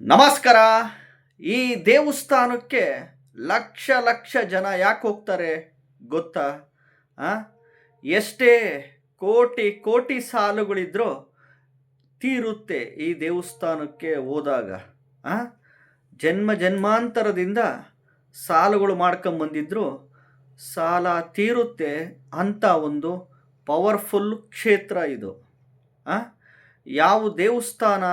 ನಮಸ್ಕಾರ. ಈ ದೇವಸ್ಥಾನಕ್ಕೆ ಲಕ್ಷ ಲಕ್ಷ ಜನ ಯಾಕೆ ಹೋಗ್ತಾರೆ ಗೊತ್ತಾ? ಹಾಂ ಎಷ್ಟೇ ಕೋಟಿ ಕೋಟಿ ಸಾಲುಗಳಿದ್ರೂ ತೀರುತ್ತೆ ಈ ದೇವಸ್ಥಾನಕ್ಕೆ ಹೋದಾಗ. ಹಾಂ ಜನ್ಮ ಜನ್ಮಾಂತರದಿಂದ ಸಾಲುಗಳು ಮಾಡ್ಕೊಂಬಂದಿದ್ರು ಸಾಲ ತೀರುತ್ತೆ ಅಂತ ಒಂದು ಪವರ್ಫುಲ್ ಕ್ಷೇತ್ರ ಇದು. ಹಾಂ ಯಾವ ದೇವಸ್ಥಾನ?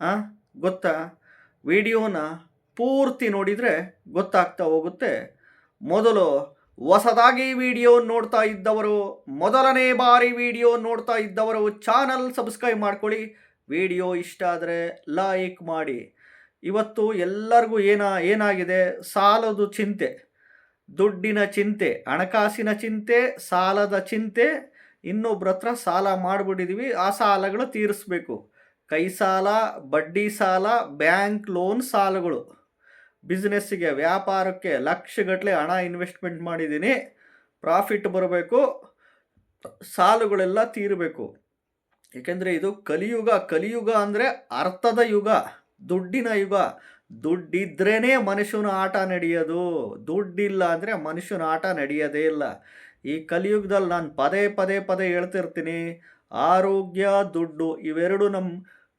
ಆ? ಗೊತ್ತಾ? ವಿಡಿಯೋನ ಪೂರ್ತಿ ನೋಡಿದರೆ ಗೊತ್ತಾಗ್ತಾ ಹೋಗುತ್ತೆ. ಮೊದಲು ಹೊಸದಾಗಿ ವಿಡಿಯೋ ನೋಡ್ತಾ ಇದ್ದವರು, ಮೊದಲನೇ ಬಾರಿ ವಿಡಿಯೋ ನೋಡ್ತಾ ಇದ್ದವರು ಚಾನಲ್ ಸಬ್ಸ್ಕ್ರೈಬ್ ಮಾಡ್ಕೊಳ್ಳಿ. ವಿಡಿಯೋ ಇಷ್ಟ ಆದರೆ ಲೈಕ್ ಮಾಡಿ. ಇವತ್ತು ಎಲ್ಲರಿಗೂ ಏನ, ಏನಾಗಿದೆ? ಸಾಲದ ಚಿಂತೆ. ದುಡ್ಡಿನ ಚಿಂತೆ, ಹಣಕಾಸಿನ ಚಿಂತೆ, ಸಾಲದ ಚಿಂತೆ. ಇನ್ನೊಬ್ರ ಹತ್ರ ಸಾಲ ಮಾಡಿಬಿಟ್ಟಿದ್ದೀವಿ ಆ ಸಾಲಗಳು ತೀರಿಸ್ಬೇಕು. ಕೈ ಸಾಲ ಬಡ್ಡಿ ಸಾಲ, ಬ್ಯಾಂಕ್ ಲೋನ್ ಸಾಲಗಳು. ಬಿಸ್ನೆಸ್ಸಿಗೆ, ವ್ಯಾಪಾರಕ್ಕೆ ಲಕ್ಷಗಟ್ಟಲೆ ಹಣ ಇನ್ವೆಸ್ಟ್ಮೆಂಟ್ ಮಾಡಿದ್ದೀನಿ. ಪ್ರಾಫಿಟ್ ಬರಬೇಕು. ಸಾಲುಗಳೆಲ್ಲ ತೀರಬೇಕು. ಏಕೆಂದರೆ ಇದು ಕಲಿಯುಗ. ಕಲಿಯುಗ ಅಂದರೆ ಅರ್ಥದ ಯುಗ. ದುಡ್ಡಿನ ಯುಗ. ದುಡ್ಡಿದ್ರೇ ಮನುಷ್ಯನ ಆಟ ನಡೆಯೋದು. ದುಡ್ಡಿಲ್ಲ ಅಂದರೆ ಮನುಷ್ಯನ ಆಟ ನಡೆಯೋದೇ ಇಲ್ಲ. ಈ ಕಲಿಯುಗದಲ್ಲಿ ನಾನು ಪದೇ ಪದೇ ಪದೇ ಹೇಳ್ತಿರ್ತೀನಿ. ಆರೋಗ್ಯ, ದುಡ್ಡು ಇವೆರಡು ನಮ್ಮ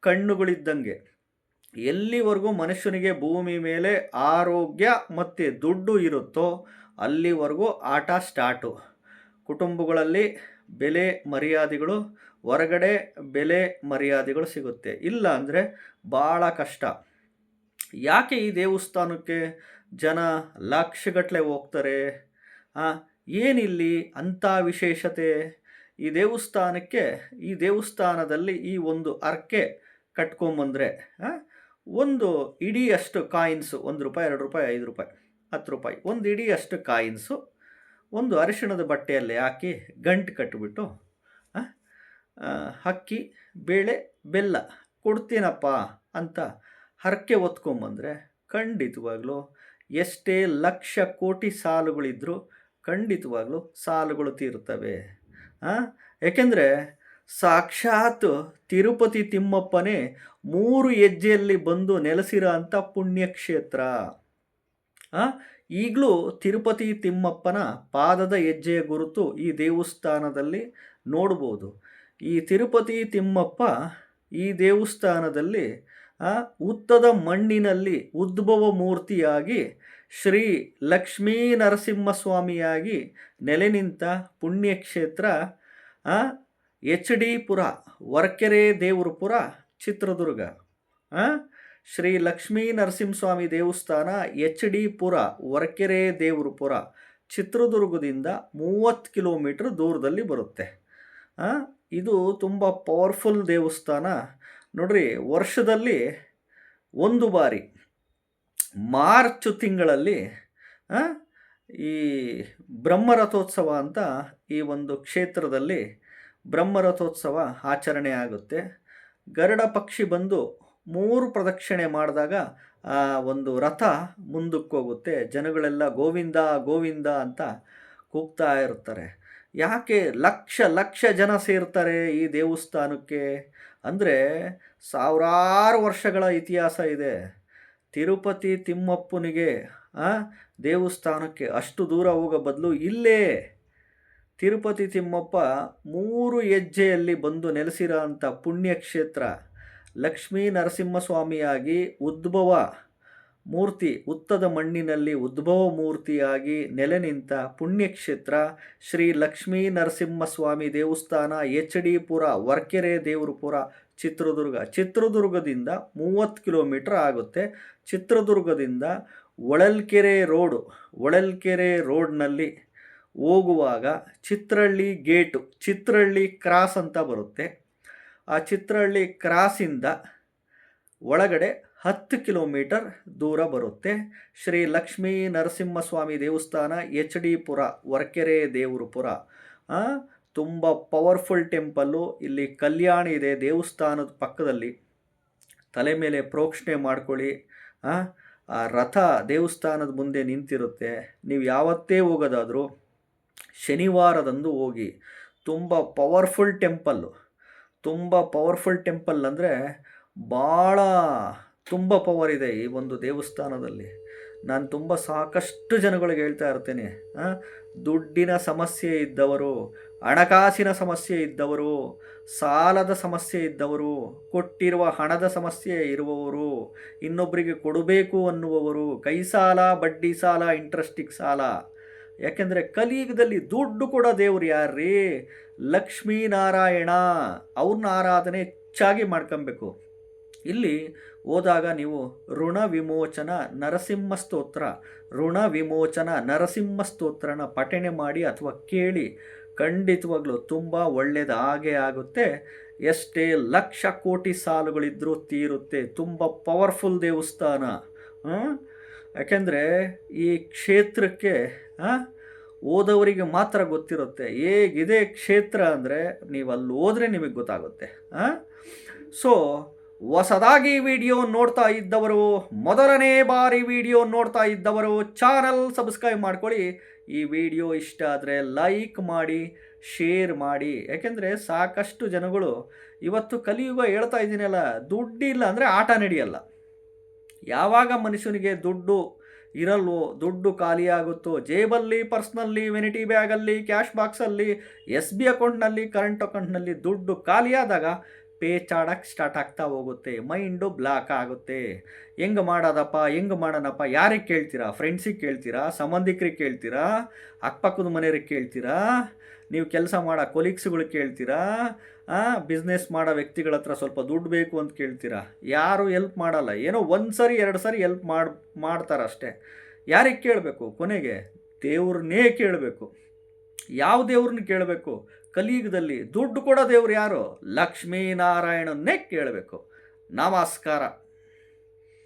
ಕಣ್ಣುಗಳಿದ್ದಂಗೆ. ಎಲ್ಲಿವರೆಗೂ ಮನುಷ್ಯನಿಗೆ ಭೂಮಿ ಮೇಲೆ ಆರೋಗ್ಯ ಮತ್ತು ದುಡ್ಡು ಇರುತ್ತೋ ಅಲ್ಲಿವರೆಗೂ ಆಟ ಸ್ಟಾರ್ಟು. ಕುಟುಂಬಗಳಲ್ಲಿ ಬೆಲೆ ಮರ್ಯಾದೆಗಳು, ಹೊರಗಡೆ ಬೆಲೆ ಮರ್ಯಾದೆಗಳು ಸಿಗುತ್ತೆ. ಇಲ್ಲ ಅಂದರೆ ಭಾಳ ಕಷ್ಟ. ಯಾಕೆ ಈ ದೇವಸ್ಥಾನಕ್ಕೆ ಜನ ಲಕ್ಷಗಟ್ಟಲೆ ಹೋಗ್ತಾರೆ? ಏನಿಲ್ಲಿ ಅಂಥ ವಿಶೇಷತೆ? ಈ ದೇವಸ್ಥಾನಕ್ಕೆ, ಈ ದೇವಸ್ಥಾನದಲ್ಲಿ ಈ ಒಂದು ಅರ್ಕೆ ಕಟ್ಕೊಂಬಂದರೆ ಒಂದು ಇಡಿಯಷ್ಟು ಕಾಯಿನ್ಸು, ಒಂದು ರೂಪಾಯಿ, ಎರಡು ರೂಪಾಯಿ, ಐದು ರೂಪಾಯಿ, ಹತ್ತು ರೂಪಾಯಿ, ಒಂದು ಇಡಿಯಷ್ಟು ಕಾಯಿನ್ಸು, ಒಂದು ಅರಿಶಿಣದ ಬಟ್ಟೆಯಲ್ಲಿ ಹಾಕಿ ಗಂಟು ಕಟ್ಟಿಬಿಟ್ಟು ಅಕ್ಕಿ ಬೇಳೆ, ಬೆಲ್ಲ, ಕೊಡ್ತೀನಪ್ಪ ಅಂತ ಹರಕೆ ಹೊತ್ಕೊಂಬಂದರೆ ಖಂಡಿತವಾಗ್ಲೂ ಎಷ್ಟೇ ಲಕ್ಷ ಕೋಟಿ ಸಾಲುಗಳಿದ್ದರೂ ಖಂಡಿತವಾಗ್ಲೂ ಸಾಲುಗಳು ತೀರುತ್ತವೆ? ಏಕೆಂದರೆ ಸಾಕ್ಷಾತ್ ತಿರುಪತಿ ತಿಮ್ಮಪ್ಪನೇ ಮೂರು ಹೆಜ್ಜೆಯಲ್ಲಿ ಬಂದು ನೆಲೆಸಿರೋ ಅಂಥ ಪುಣ್ಯಕ್ಷೇತ್ರ? ಈಗಲೂ ತಿರುಪತಿ ತಿಮ್ಮಪ್ಪನ ಪಾದದ ಹೆಜ್ಜೆಯ ಗುರುತು ಈ ದೇವಸ್ಥಾನದಲ್ಲಿ ನೋಡ್ಬೋದು ಈ ತಿರುಪತಿ ತಿಮ್ಮಪ್ಪ ಈ ದೇವಸ್ಥಾನದಲ್ಲಿ ಉತ್ತದ ಮಣ್ಣಿನಲ್ಲಿ ಉದ್ಭವ ಮೂರ್ತಿಯಾಗಿ ಶ್ರೀ ಲಕ್ಷ್ಮೀ ನರಸಿಂಹಸ್ವಾಮಿಯಾಗಿ ನೆಲೆ ನಿಂತ ಪುಣ್ಯಕ್ಷೇತ್ರ ಎಚ್ ಡಿ ಪುರ, ವರ್ಕೆರೆ ದೇವರಪುರ ಚಿತ್ರದುರ್ಗ. ಶ್ರೀ ಲಕ್ಷ್ಮೀ ನರಸಿಂಹಸ್ವಾಮಿ ದೇವಸ್ಥಾನ, ಎಚ್ ಡಿ ಪುರ, ವರ್ಕೆರೆ ದೇವರಪುರ ಚಿತ್ರದುರ್ಗದಿಂದ ಮೂವತ್ತು ಕಿಲೋಮೀಟ್ರ್ ದೂರದಲ್ಲಿ ಬರುತ್ತೆ. ಇದು ತುಂಬ ಪವರ್ಫುಲ್ ದೇವಸ್ಥಾನ. ನೋಡ್ರಿ, ವರ್ಷದಲ್ಲಿ ಒಂದು ಬಾರಿ, ಮಾರ್ಚ್ ತಿಂಗಳಲ್ಲಿ ಈ ಬ್ರಹ್ಮರಥೋತ್ಸವ ಅಂತ ಈ ಒಂದು ಕ್ಷೇತ್ರದಲ್ಲಿ ಬ್ರಹ್ಮರಥೋತ್ಸವ ಆಚರಣೆ ಆಗುತ್ತೆ. ಗರುಡ ಪಕ್ಷಿ ಬಂದು ಮೂರು ಪ್ರದಕ್ಷಿಣೆ ಮಾಡಿದಾಗ, ಆ ಒಂದು ರಥ ಮುಂದಕ್ಕೆ ಹೋಗುತ್ತೆ. ಜನಗಳೆಲ್ಲ ಗೋವಿಂದ ಗೋವಿಂದ ಅಂತ ಕೂಗ್ತಾ ಇರ್ತಾರೆ ಯಾಕೆ ಲಕ್ಷ ಲಕ್ಷ ಜನ ಸೇರ್ತಾರೆ ಈ ದೇವಸ್ಥಾನಕ್ಕೆ? ಅಂದರೆ ಸಾವಿರಾರು ವರ್ಷಗಳ ಇತಿಹಾಸ ಇದೆ. ತಿರುಪತಿ ತಿಮ್ಮಪ್ಪನಿಗೆ ದೇವಸ್ಥಾನಕ್ಕೆ ಅಷ್ಟು ದೂರ ಹೋಗೋ ಬದಲು ಇಲ್ಲೇ ತಿರುಪತಿ ತಿಮ್ಮಪ್ಪ ಮೂರು ಹೆಜ್ಜೆಯಲ್ಲಿ ಬಂದು ನೆಲೆಸಿರೋ ಅಂಥ ಪುಣ್ಯಕ್ಷೇತ್ರ. ಲಕ್ಷ್ಮೀ ನರಸಿಂಹಸ್ವಾಮಿಯಾಗಿ ಉದ್ಭವ ಮೂರ್ತಿ, ಉತ್ತದ ಮಣ್ಣಿನಲ್ಲಿ ಉದ್ಭವ ಮೂರ್ತಿಯಾಗಿ ನೆಲೆ ನಿಂತ ಪುಣ್ಯಕ್ಷೇತ್ರ. ಶ್ರೀ ಲಕ್ಷ್ಮೀ ನರಸಿಂಹಸ್ವಾಮಿ ದೇವಸ್ಥಾನ ಎಚ್ ಡಿ ಪುರ ವರ್ಕೆರೆ ದೇವರಪುರ, ಚಿತ್ರದುರ್ಗ. ಚಿತ್ರದುರ್ಗದಿಂದ ಮೂವತ್ತು ಕಿಲೋಮೀಟ್ರ್ ಆಗುತ್ತೆ. ಚಿತ್ರದುರ್ಗದಿಂದ ಒಳಲ್ಕೆರೆ ರೋಡು, ಒಳಲ್ಕೆರೆ ರೋಡ್ನಲ್ಲಿ ಹೋಗುವಾಗ ಚಿತ್ರಹಳ್ಳಿ ಗೇಟು ಚಿತ್ರಹಳ್ಳಿ ಕ್ರಾಸ್ ಅಂತ ಬರುತ್ತೆ. ಆ ಚಿತ್ರಹಳ್ಳಿ ಕ್ರಾಸಿಂದ ಒಳಗಡೆ ಹತ್ತು ಕಿಲೋಮೀಟರ್ ದೂರ ಬರುತ್ತೆ. ಶ್ರೀ ಲಕ್ಷ್ಮೀ ನರಸಿಂಹಸ್ವಾಮಿ ದೇವಸ್ಥಾನ, ಎಚ್ ಡಿ ಪುರ, ವರ್ಕೆರೆ ದೇವರಪುರ. ತುಂಬ ಪವರ್ಫುಲ್ ಟೆಂಪಲ್ಲು. ಇಲ್ಲಿ ಕಲ್ಯಾಣಿ ಇದೆ ದೇವಸ್ಥಾನದ ಪಕ್ಕದಲ್ಲಿ. ತಲೆ ಮೇಲೆ ಪ್ರೋಕ್ಷಣೆ ಮಾಡ್ಕೊಳ್ಳಿ. ಆ ರಥ ದೇವಸ್ಥಾನದ ಮುಂದೆ ನಿಂತಿರುತ್ತೆ. ನೀವು ಯಾವತ್ತೇ ಹೋಗೋದಾದರೂ ಶನಿವಾರದಂದು ಹೋಗಿ ತುಂಬ ಪವರ್ಫುಲ್ ಟೆಂಪಲ್ಲು ತುಂಬ ಪವರ್ಫುಲ್ ಟೆಂಪಲ್ ಅಂದರೆ ಭಾಳ ತುಂಬ ಪವರ್ ಇದೆ ಈ ಒಂದು ದೇವಸ್ಥಾನದಲ್ಲಿ. ನಾನು ತುಂಬ ಸಾಕಷ್ಟು ಜನಗಳಿಗೆ ಹೇಳ್ತಾ ಇರ್ತೇನೆ ದುಡ್ಡಿನ ಸಮಸ್ಯೆ ಇದ್ದವರು, ಹಣಕಾಸಿನ ಸಮಸ್ಯೆ ಇದ್ದವರು, ಸಾಲದ ಸಮಸ್ಯೆ ಇದ್ದವರು, ಕೊಟ್ಟಿರುವ ಹಣದ ಸಮಸ್ಯೆ ಇರುವವರು ಇನ್ನೊಬ್ಬರಿಗೆ ಕೊಡಬೇಕು ಅನ್ನುವವರು, ಕೈ ಸಾಲ, ಬಡ್ಡಿ ಸಾಲ ಇಂಟ್ರೆಸ್ಟಿಗೆ ಸಾಲ ಯಾಕೆಂದರೆ ಕಲಿಯುಗದಲ್ಲಿ ದುಡ್ಡು ಕೂಡ ದೇವ್ರು ಯಾರ್ರೀ? ಲಕ್ಷ್ಮೀನಾರಾಯಣ. ಅವ್ರನ್ನ ಆರಾಧನೆ ಹೆಚ್ಚಾಗಿ ಮಾಡ್ಕೊಬೇಕು. ಇಲ್ಲಿ ಹೋದಾಗ ನೀವು ಋಣ ವಿಮೋಚನ ನರಸಿಂಹ ಸ್ತೋತ್ರ, ಋಣ ವಿಮೋಚನ ನರಸಿಂಹ ಸ್ತೋತ್ರನ ಪಠಣೆ ಮಾಡಿ ಅಥವಾ ಕೇಳಿ ಖಂಡಿತವಾಗ್ಲೂ ತುಂಬ ಒಳ್ಳೆಯದು ಹಾಗೆ ಆಗುತ್ತೆ. ಎಷ್ಟೇ ಲಕ್ಷ ಕೋಟಿ ಸಾಲುಗಳಿದ್ರೂ ತೀರುತ್ತೆ. ತುಂಬ ಪವರ್ಫುಲ್ ದೇವಸ್ಥಾನ? ಯಾಕೆಂದರೆ ಈ ಕ್ಷೇತ್ರಕ್ಕೆ ಓದವರಿಗೆ ಮಾತ್ರ ಗೊತ್ತಿರುತ್ತೆ. ಹೇಗಿದೆ ಕ್ಷೇತ್ರ ಅಂದರೆ ನೀವು ಅಲ್ಲಿ ಹೋದರೆ ನಿಮಗೆ ಗೊತ್ತಾಗುತ್ತೆ ಸೊ ಹೊಸದಾಗಿ ವಿಡಿಯೋ ನೋಡ್ತಾ ಇದ್ದವರು, ಮೊದಲನೇ ಬಾರಿ ವಿಡಿಯೋ ನೋಡ್ತಾ ಇದ್ದವರು ಚಾನಲ್ ಸಬ್ಸ್ಕ್ರೈಬ್ ಮಾಡ್ಕೊಳ್ಳಿ. ಈ ವಿಡಿಯೋ ಇಷ್ಟ ಆದರೆ ಲೈಕ್ ಮಾಡಿ ಶೇರ್ ಮಾಡಿ. ಯಾಕೆಂದರೆ ಸಾಕಷ್ಟು ಜನಗಳು ಇವತ್ತು ಕಲಿಯುಗ ಹೇಳ್ತಾ ಇದ್ದೀನಲ್ಲ, ದುಡ್ಡಿಲ್ಲ ಅಂದರೆ ಆಟ ನಡೆಯಲ್ಲ ಯಾವಾಗ ಮನುಷ್ಯನಿಗೆ ದುಡ್ಡು ಇರಲ್ವೋ, ದುಡ್ಡು ಖಾಲಿಯಾಗುತ್ತೋ, ಜೇಬಲ್ಲಿ, ಪರ್ಸ್ನಲ್ಲಿ ವೆನಿಟಿ ಬ್ಯಾಗಲ್ಲಿ ಕ್ಯಾಶ್ ಬಾಕ್ಸಲ್ಲಿ ಎಸ್ ಬಿ ಅಕೌಂಟ್ನಲ್ಲಿ ಕರೆಂಟ್ ಅಕೌಂಟ್ನಲ್ಲಿ ದುಡ್ಡು ಖಾಲಿಯಾದಾಗ ಪೇಚಾಡಕ್ಕೆ ಸ್ಟಾರ್ಟ್ ಆಗ್ತಾ ಹೋಗುತ್ತೆ. ಮೈಂಡು ಬ್ಲಾಕ್ ಆಗುತ್ತೆ. ಹೆಂಗೆ ಮಾಡೋದಪ್ಪ? ಹೆಂಗೆ ಮಾಡೋಣಪ್ಪ ಯಾರಿಗೆ ಕೇಳ್ತೀರಾ? ಫ್ರೆಂಡ್ಸಿಗೆ ಕೇಳ್ತೀರಾ? ಸಂಬಂಧಿಕರಿಗೆ ಕೇಳ್ತೀರಾ? ಅಕ್ಕಪಕ್ಕದ ಮನೆಯವ್ರಿಗೆ ಕೇಳ್ತೀರಾ? ನೀವು ಕೆಲಸ ಮಾಡೋ ಕೊಲೀಗ್ಸ್ಗಳು ಕೇಳ್ತೀರಾ? ಬಿಸ್ನೆಸ್ ಮಾಡೋ ವ್ಯಕ್ತಿಗಳ ಹತ್ರ ಸ್ವಲ್ಪ ದುಡ್ಡು ಬೇಕು ಅಂತ ಕೇಳ್ತೀರಾ? ಯಾರು ಎಲ್ಪ್ ಮಾಡಲ್ಲ. ಏನೋ ಒಂದು ಸರಿ, ಎರಡು ಸರಿ ಎಲ್ಪ್ ಮಾಡಿ ಮಾಡ್ತಾರಷ್ಟೇ ಯಾರಿಗೆ ಕೇಳಬೇಕು? ಕೊನೆಗೆ ದೇವ್ರನ್ನೇ ಕೇಳಬೇಕು. ಯಾವ ದೇವ್ರನ್ನ ಕೇಳಬೇಕು? ಕಲಿಯುಗದಲ್ಲಿ ದುಡ್ಡು ಕೊಡೋ ದೇವ್ರು ಯಾರು? ಲಕ್ಷ್ಮೀನಾರಾಯಣನ್ನೇ ಕೇಳಬೇಕು. ನಮಸ್ಕಾರ.